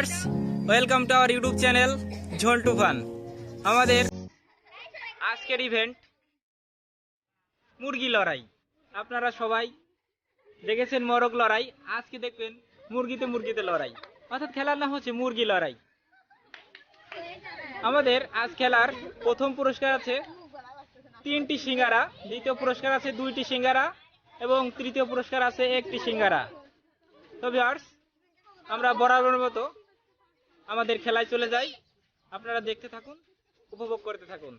Viewers, welcome to our YouTube channel ঝোল তুফান। আমাদের আজকের ইভেন্ট মুরগি লড়াই। আপনারা সবাই দেখেছেন মরক লড়াই, আজকে দেখবেন মুরগিতে মুরগিতে লড়াই। অর্থাৎ খেলার নাম হচ্ছে মুরগি লড়াই। আমাদের আজ খেলার প্রথম পুরস্কার আছে তিনটি সিঙ্গারা, দ্বিতীয় পুরস্কার আছে দুইটি সিঙ্গারা, এবং তৃতীয় পুরস্কার আছে একটি সিঙ্গারা। তো ভিউয়ার্স, আমরা বরাবর মতো আমাদের খেলায় চলে যাই। আপনারা দেখতে থাকুন উপভোগ করতে থাকুন।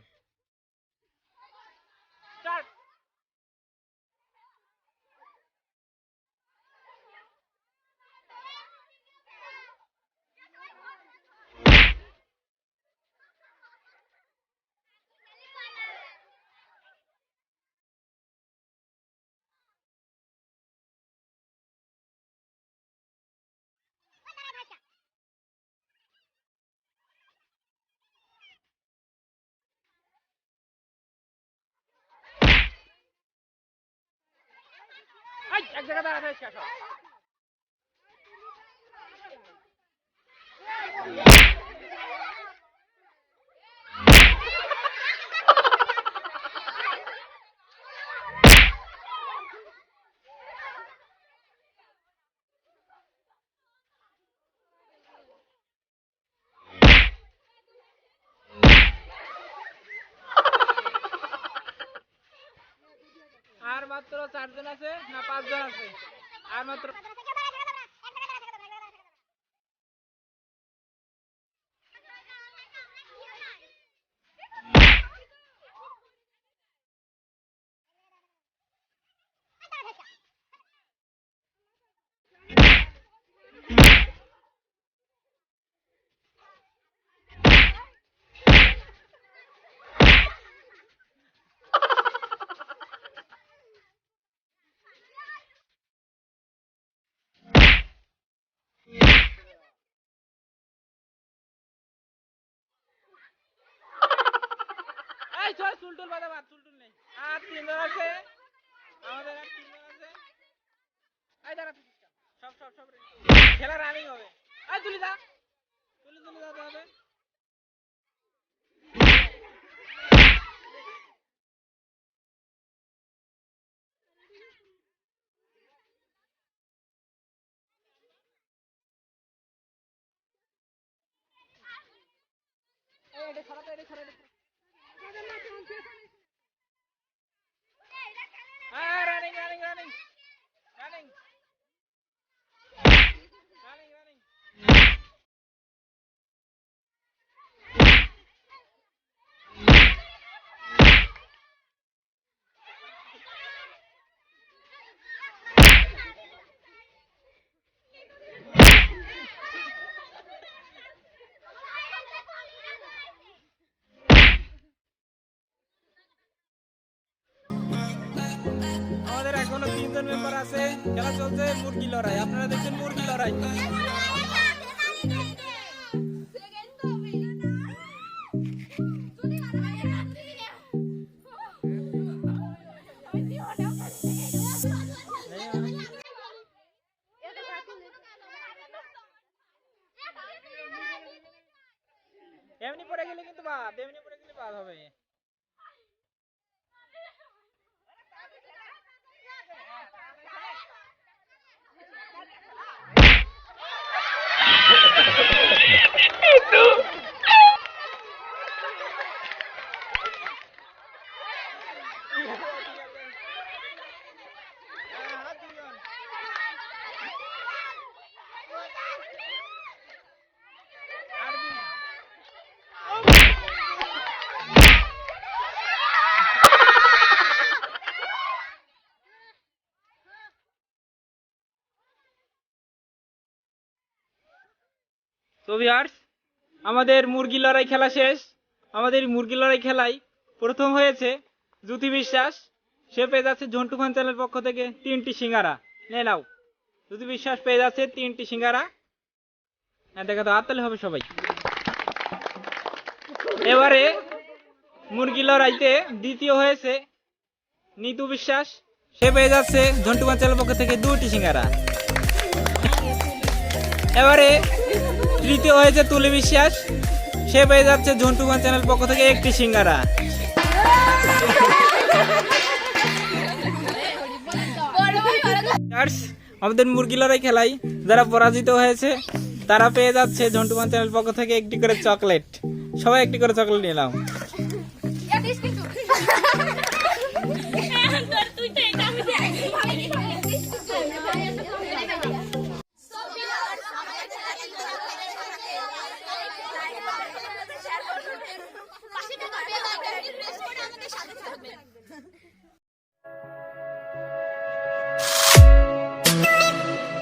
এক জায়গায় দাঁড়াতে হচ্ছে সব। আর মাত্র চারজন আছে না পাঁচজন আছে? আর মাত্র চল চুলটুল বাদা নেই আর তিনজন আছে আমাদের আর তিনজন আছে এই দাঁড়া সব সব সব খেলা রানিং হবে তুলি যা তুলি তুলি এটা সরাতে এটা সরাতে different আমাদের এখনও তিনজন মেম্বার আছে। খেলা চলছে, মুরগি লড়াই। আপনারা দেখছেন মুরগি লড়াই। এমনি পড়ে গেলে কিন্তু বাদ, এমনি পড়ে গেলে বাদ হবে হ্যাঁ, হাত দুজন। আর দিন। তো ভিউয়ার্স আমাদের মুরগি লড়াই খেলা শেষ। আমাদের মুরগি লড়াই খেলায় প্রথম হয়েছে জ্যোতি বিশ্বাস। সে পেয়ে যাচ্ছে ঝন্টু খান চ্যানেলের পক্ষ থেকে তিনটি সিঙ্গারা। নে নাও। জ্যোতি বিশ্বাস পেয়ে যাচ্ছে তিনটি সিঙ্গারা। হ্যাঁ দেখা তো হাততালি হবে সবাই। এবারে মুরগি লড়াইতে দ্বিতীয় হয়েছে নিতু বিশ্বাস। সে পেয়ে যাচ্ছে ঝন্টু খান চ্যানেলের পক্ষ থেকে দুটি সিঙ্গারা। এবারে তৃতীয় হয়েছে তুলি বিশ্বাস। সে পেয়ে যাচ্ছে ঝন্টু চ্যানেল পক্ষ থেকে একটি সিঙ্গারা। আমাদের মুরগি লড়াই খেলাই যারা পরাজিত হয়েছে তারা পেয়ে যাচ্ছে ঝন্টু খান চ্যানেল পক্ষ থেকে একটি করে চকলেট। সবাই একটি করে চকলেট নিলাম পাশে থাকা আমাদের সাথে থাকবেন।